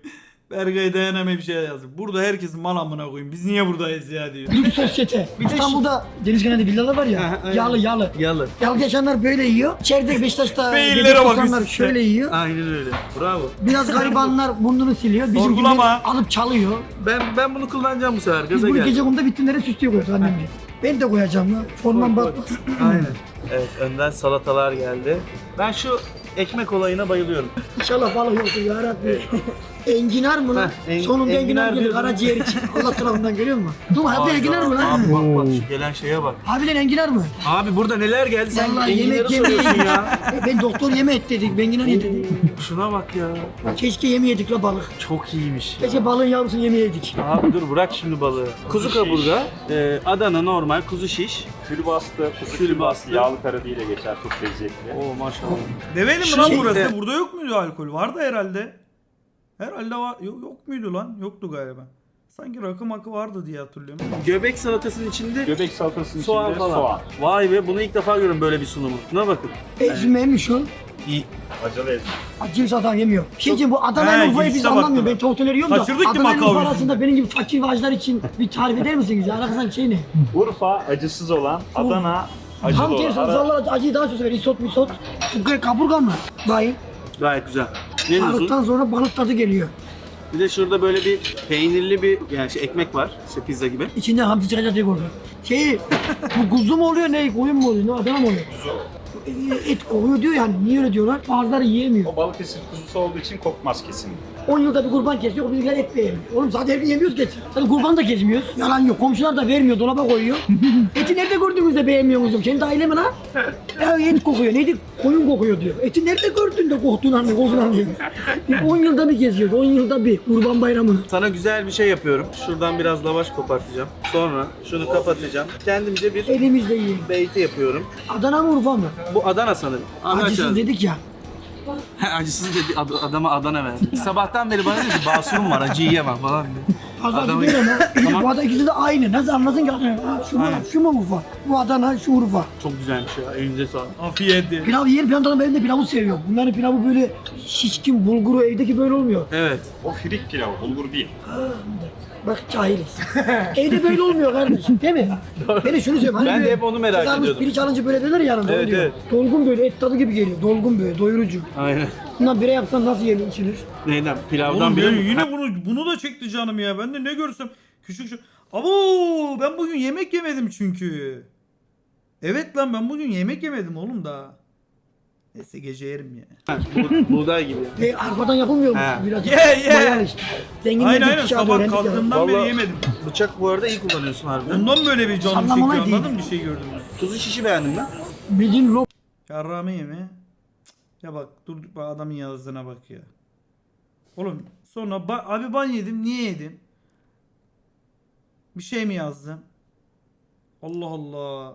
Speaker 1: Berkay dayanamayıp bir şey yazdı. Burada herkes mal amına koyayım. Biz niye buradayız ya diyor.
Speaker 3: Lüks sosyete. İstanbul'da deniz kenarında villalar var
Speaker 2: Aha,
Speaker 3: ya.
Speaker 2: aynen.
Speaker 3: yağlı yağlı.
Speaker 2: Yalı.
Speaker 3: Yağlı yaşayanlar böyle yiyor. İçeride Beşiktaş'ta
Speaker 1: Beyinlere
Speaker 3: Beşiktaş
Speaker 1: bak
Speaker 3: oturanlar
Speaker 1: üst üste.
Speaker 3: şöyle yiyor.
Speaker 2: Aynen öyle. Bravo.
Speaker 3: Biraz garibanlar burnunu siliyor. Bizimkiler
Speaker 1: Sorgulama.
Speaker 3: alıp çalıyor.
Speaker 2: Ben ben bunu kullanacağım bu sefer.
Speaker 3: Biz
Speaker 2: Gaza
Speaker 3: bunu
Speaker 2: geldim.
Speaker 3: gece konuda vitrinlere süslüyor koyuyoruz annemle. Ben de koyacağım ya. Formam
Speaker 2: Koy, koy.
Speaker 3: batmaz.
Speaker 2: Aynen. Evet önden salatalar geldi. Ben şu ekmek olayına bayılıyorum.
Speaker 3: İnşallah balık yoktur ya Rabbi. Enginar mı lan?
Speaker 2: Heh, en-
Speaker 3: Sonunda enginar,
Speaker 2: enginar
Speaker 3: gelir
Speaker 2: diyorsun.
Speaker 3: karaciğer için. Allah tarafından görüyor musun? Dur hadi enginar mı lan?
Speaker 2: Abi bak bak şu gelen şeye bak.
Speaker 3: Harbiden enginar mı?
Speaker 2: Abi burada neler geldi sen
Speaker 3: Vallahi
Speaker 2: enginarı
Speaker 3: yemek
Speaker 2: soruyorsun ya.
Speaker 3: Ben doktor yeme et dedik. Ben enginar ye dedik.
Speaker 2: Şuna bak ya.
Speaker 3: Keşke yemeyedik la balık.
Speaker 2: Çok iyiymiş ya.
Speaker 3: Keşke balığın yavrusunu yemeyeydik.
Speaker 2: Abi dur bırak şimdi balığı. Kuzu kaburga, e, Adana normal, kuzu şiş.
Speaker 6: Külbastı, kuzu
Speaker 2: Külbastı.
Speaker 6: külbastı, yağlı kara diye geçer çok lezzetli.
Speaker 2: Oo maşallah.
Speaker 1: Develi mi lan
Speaker 3: Şey-
Speaker 1: burası? Burada yok muydu alkol? Vardı herhalde. Herhalde var. Yok, yok muydu lan? Yoktu galiba. Sanki rakı makı vardı diye hatırlıyorum.
Speaker 2: Göbek salatasının içinde
Speaker 6: Göbek salatasının
Speaker 2: soğan
Speaker 6: içinde
Speaker 2: falan.
Speaker 6: soğan.
Speaker 2: Vay be bunu ilk defa görüyorum böyle bir sunumu. Şuna bakın.
Speaker 3: Ezme mi şu?
Speaker 2: İyi.
Speaker 6: Acılı ezme.
Speaker 3: Acı zaten yemiyor. Şimdi bu Adana ile Urfa'yı biz
Speaker 1: girişte
Speaker 3: anlamıyoruz.
Speaker 1: baktılar.
Speaker 3: Ben tavuk döneri yiyorum da.
Speaker 1: Kaçırdık ki
Speaker 3: Adana ile Urfa arasında benim gibi fakir vajlar için bir tarif eder misiniz ya? Arkasından şey ne?
Speaker 6: Urfa acısız olan, Adana acılı
Speaker 3: Tam tersi
Speaker 6: olan. Ara-
Speaker 3: uzarlar acıyı daha çok sever. Isot misot. Bu kaburga mı? Dayı.
Speaker 2: Gayet güzel. Ne diyorsun?
Speaker 3: Balıktan sonra balık tadı geliyor.
Speaker 2: Bir de şurada böyle bir peynirli bir yani şey, ekmek var. İşte pizza gibi.
Speaker 3: İçinden hamsi çıkacak diye korkuyorum. Şey, bu kuzu mu oluyor ne? Koyun mu oluyor? Ne Adana mı oluyor? Kuzu. Et kokuyor diyor yani. Niye öyle diyorlar? Bazıları yiyemiyor.
Speaker 6: O Balıkesir kuzusu olduğu için kokmaz kesinlikle.
Speaker 3: 10 yılda bir kurban kesiyor, o bizimkiler et beğenmiyor. Oğlum zaten gün yemiyoruz et. Zaten kurban da kesmiyoruz. Yalan yok. Komşular da vermiyor, dolaba koyuyor. Eti nerede gördüğünüzde beğenmiyorsunuz? Kendi aile mi lan? Ya et kokuyor, neydi? Koyun kokuyor diyor. Eti nerede gördün de koktuğunu anlıyor, kokuunu anlıyor. 10 yılda bir kesiyoruz, 10 yılda bir kurban bayramını.
Speaker 2: Sana güzel bir şey yapıyorum. Şuradan biraz lavaş kopartacağım. Sonra şunu kapatacağım. Kendimce bir
Speaker 3: Elimizle yiyin.
Speaker 2: beyti yapıyorum.
Speaker 3: Adana mı Urfa mı?
Speaker 2: Bu Adana sanırım.
Speaker 3: Acısız dedik ya.
Speaker 2: Acısız dedi ad- adama Adana verdi. Sabahtan beri bana dedi ki basurum var acı yiyemem falan diyor.
Speaker 3: Fazla
Speaker 2: Adamı-
Speaker 3: değil ama. Bu arada ikisi de aynı. Nasıl anlasın ki? Ha, şu mu,
Speaker 2: Aynen.
Speaker 3: şu mu Urfa? Bu Adana, şu Urfa.
Speaker 2: Çok güzelmiş ya elinize sağlık.
Speaker 1: Afiyet.
Speaker 3: Pilav yiyen pilavdan ben de pilavı seviyorum. Bunların pilavı böyle şişkin, bulguru evdeki böyle olmuyor.
Speaker 2: Evet.
Speaker 6: O firik pilavı, bulgur değil.
Speaker 3: Bak cahiliz. Evde böyle olmuyor kardeşim değil mi? Ben de şunu söyleyeyim. Hani
Speaker 2: Ben de hep onu merak
Speaker 3: kızarmış
Speaker 2: ediyordum.
Speaker 3: pirinç alınca böyle derler ya yanında
Speaker 2: Evet,
Speaker 3: oluyor.
Speaker 2: evet.
Speaker 3: Dolgun böyle et tadı gibi geliyor. Dolgun böyle doyurucu.
Speaker 2: Aynen.
Speaker 3: Bundan bire yapsan nasıl yenir içilir?
Speaker 2: Neyden? Pilavdan
Speaker 1: Oğlum
Speaker 2: mi?
Speaker 1: yine bunu bunu da çekti canım ya. Ben de ne görsem küçük şu. Abo ben bugün yemek yemedim çünkü. Evet lan ben bugün yemek yemedim oğlum da. Neyse gece yerim ya.
Speaker 2: Bu- buğday gibi.
Speaker 3: E, arpadan yapılmıyor mu?
Speaker 2: He.
Speaker 3: Biraz
Speaker 1: Ye, ye.
Speaker 3: Zenginler
Speaker 1: Aynen aynen
Speaker 3: bıçağı
Speaker 1: sabah kalktığımdan beri
Speaker 2: Vallahi-
Speaker 1: yemedim.
Speaker 2: Bıçak bu arada iyi kullanıyorsun harbiden.
Speaker 1: Ondan böyle bir canım çekiyor
Speaker 3: değil.
Speaker 1: anladın mı bir şey gördüm ben.
Speaker 2: Tuzu şişi beğendim ben.
Speaker 3: Bildiğin lok
Speaker 1: Yarrağımı yeme. Ya bak dur bak adamın yazdığına bak ya. Oğlum sonra ba- abi ban yedim niye yedim? Bir şey mi yazdım? Allah Allah.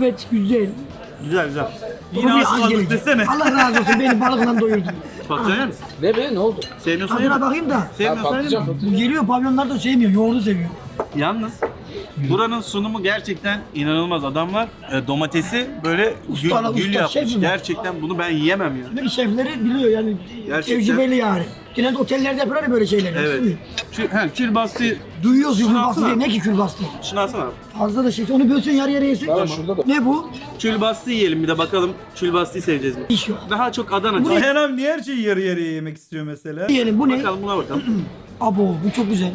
Speaker 3: Et güzel.
Speaker 2: Güzel güzel.
Speaker 1: Yine
Speaker 3: Bunu bir
Speaker 1: az
Speaker 3: az gelecek.
Speaker 1: desene.
Speaker 3: Allah razı olsun beni balıkla doyurdu.
Speaker 2: Patlıcan yer misin?
Speaker 4: Ne be ne oldu?
Speaker 2: Sevmiyorsan
Speaker 3: Tadına
Speaker 2: yeme.
Speaker 3: bakayım da.
Speaker 2: Sevmiyorsan yeme.
Speaker 3: Geliyor pavyonlar da sevmiyor, yoğurdu seviyor.
Speaker 2: Yalnız buranın sunumu gerçekten inanılmaz. Adamlar e, domatesi böyle gül,
Speaker 3: Ustalar,
Speaker 2: gül
Speaker 3: usta,
Speaker 2: yapmış.
Speaker 3: şef mi?
Speaker 2: Gerçekten bunu ben yiyemem ya.
Speaker 3: Böyle şefleri biliyor yani.
Speaker 2: Gerçekten.
Speaker 3: Tecrübeli yani. Genelde otellerde yapıyorlar ya böyle şeyleri.
Speaker 2: Evet. Kül, he, kül bastı.
Speaker 3: Duyuyoruz
Speaker 2: Şunu
Speaker 3: külbastı diye. Ne ki külbastı?
Speaker 2: Şunu alsana abi.
Speaker 3: Fazla da şey. Onu bölsün yarı yarıya yesin.
Speaker 4: Tamam. şurada da.
Speaker 3: Ne bu?
Speaker 2: Kül bastı yiyelim bir de bakalım kül bastıyı seveceğiz mi?
Speaker 3: İş yok.
Speaker 2: Daha çok Adana.
Speaker 3: Bu ne?
Speaker 1: Ayhan abi niye her şeyi yarı yarıya yemek istiyor mesela?
Speaker 3: Yiyelim bu ne?
Speaker 2: Bakalım buna bakalım.
Speaker 3: Abo bu çok güzel.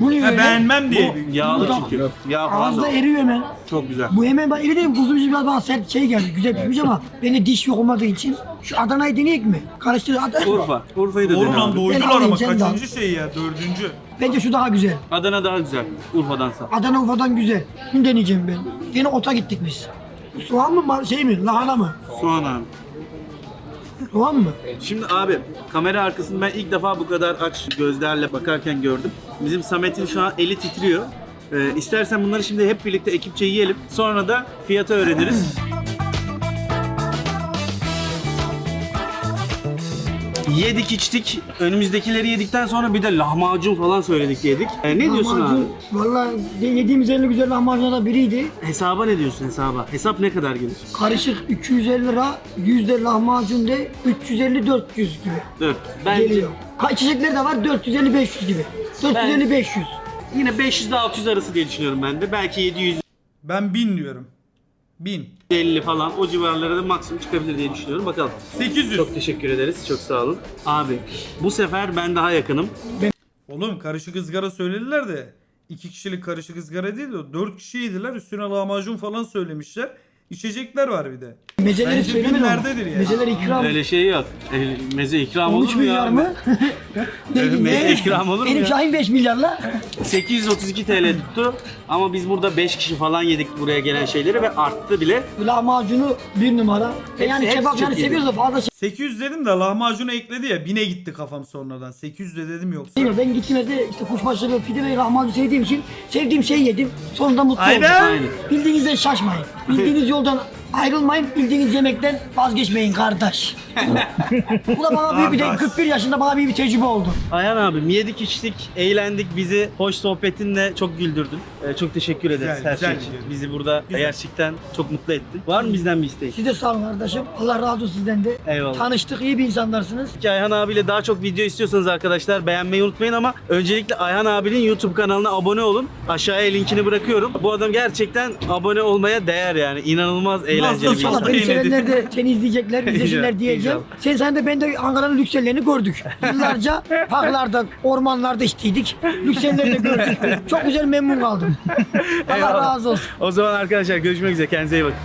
Speaker 3: Bu ne
Speaker 1: Ha,
Speaker 3: öyle?
Speaker 1: beğenmem diye.
Speaker 2: Bu yağlı
Speaker 3: Burada-
Speaker 2: çünkü. Yağ falan da
Speaker 3: Ağızda
Speaker 2: var.
Speaker 3: eriyor hemen.
Speaker 2: Çok güzel.
Speaker 3: Bu hemen bak eridim kuzu bizi biraz bana sert şey geldi. Güzel pişmiş ama bende diş yok olmadığı için. Şu Adana'yı deneyek mi? Karıştır. Adana.
Speaker 2: Urfa. Urfa'yı da
Speaker 1: Doğru
Speaker 2: dene
Speaker 1: lan
Speaker 2: abi.
Speaker 1: doydular
Speaker 3: Ben alayım,
Speaker 1: ama
Speaker 3: sen de al.
Speaker 1: kaçıncı şey ya dördüncü.
Speaker 3: Bence şu daha güzel.
Speaker 2: Adana daha güzel Urfa'dansa.
Speaker 3: Adana Urfa'dan güzel. Bunu deneyeceğim ben. Yine ota gittik biz. Soğan mı mar- şey mi? Lahana mı?
Speaker 2: Soğan abi.
Speaker 3: Soğan mı?
Speaker 2: Şimdi abi kamera arkasını ben ilk defa bu kadar aç gözlerle bakarken gördüm. Bizim Samet'in şu an eli titriyor. Ee, istersen bunları şimdi hep birlikte ekipçe yiyelim. Sonra da fiyatı öğreniriz. Yedik içtik. Önümüzdekileri yedikten sonra bir de lahmacun falan söyledik yedik. Ee, ne diyorsun abi?
Speaker 3: Lahmacun, Vallahi de- yediğimiz en güzel lahmacunlardan biriydi.
Speaker 2: Hesaba ne diyorsun hesaba? Hesap ne kadar gelir?
Speaker 3: Karışık 250 lira, yüzde lahmacun de 350-400 gibi
Speaker 2: Dört. Bence
Speaker 3: geliyor. Ha, içecekler de var 450-500 gibi. 450-500.
Speaker 2: yine 500 ile 600 arası diye düşünüyorum ben de. Belki 700
Speaker 1: Ben bin diyorum. Bin.
Speaker 2: 50 falan o civarlara da maksimum çıkabilir diye düşünüyorum. Bakalım.
Speaker 1: 800.
Speaker 2: Çok teşekkür ederiz. Çok sağ olun. Abi bu sefer ben daha yakınım.
Speaker 1: Oğlum karışık ızgara söylediler de iki kişilik karışık ızgara değil de dört kişi yediler üstüne lahmacun falan söylemişler. İçecekler var bir de.
Speaker 3: Mezeleri
Speaker 1: Bence
Speaker 3: söylemedim ama.
Speaker 1: binlerdedir yani.
Speaker 3: Mezeler ikram.
Speaker 2: Öyle şey yok. E, meze ikram
Speaker 3: 13
Speaker 2: olur mu ya?
Speaker 3: milyar mı?
Speaker 2: Öyle
Speaker 3: ne?
Speaker 2: meze ikram olur mu
Speaker 3: Benim
Speaker 2: ya?
Speaker 3: Şahin 5 milyarla.
Speaker 2: 832 TL tuttu. Ama biz burada 5 kişi falan yedik buraya gelen şeyleri ve arttı bile.
Speaker 3: Lahmacunu bir numara. E yani
Speaker 2: hepsi
Speaker 3: kebap
Speaker 2: çok
Speaker 3: yani seviyoruz da fazla
Speaker 1: 800 dedim de lahmacunu ekledi ya bine gitti kafam sonradan. 800 de dedim yoksa.
Speaker 3: yok. Ben gittiğimde işte kuşbaşı ve pide ve lahmacun sevdiğim için sevdiğim şeyi yedim. Sonunda mutlu
Speaker 1: Aynen.
Speaker 3: oldum.
Speaker 2: Aynen.
Speaker 3: Bildiğinizden şaşmayın. Bildiğiniz yoldan ayrılmayın. Bildiğiniz yemekten vazgeçmeyin kardeş. Bu da bana büyük bir de
Speaker 1: Kardeş.
Speaker 3: 41 yaşında bana büyük bir tecrübe oldu.
Speaker 2: Ayhan abim yedik içtik, eğlendik. Bizi hoş sohbetinle çok güldürdün. Ee, çok teşekkür ederiz
Speaker 1: Güzel,
Speaker 2: her
Speaker 1: güzel
Speaker 2: şey için.
Speaker 1: gidiyor.
Speaker 2: Bizi burada
Speaker 1: Güzel.
Speaker 2: gerçekten çok mutlu ettin. Var mı bizden bir isteğin?
Speaker 3: Siz de sağ olun kardeşim. Allah razı olsun sizden de.
Speaker 2: Eyvallah.
Speaker 3: Tanıştık, iyi bir insanlarsınız.
Speaker 2: Ki Ayhan abiyle daha çok video istiyorsanız arkadaşlar beğenmeyi unutmayın ama öncelikle Ayhan abinin YouTube kanalına abone olun. Aşağıya linkini bırakıyorum. Bu adam gerçekten abone olmaya değer yani. İnanılmaz eğlenceli bir
Speaker 1: Nasıl
Speaker 3: Allah
Speaker 2: insan.
Speaker 3: beni sevenler de seni izleyecekler, izlesinler diyeceğim. Sen sen de ben de Ankara'nın lüks yerlerini gördük. Yıllarca parklarda, ormanlarda içtiydik. Lüks yerleri de gördük. Çok güzel memnun kaldım. Allah razı olsun.
Speaker 2: O zaman arkadaşlar görüşmek üzere. Kendinize iyi bakın.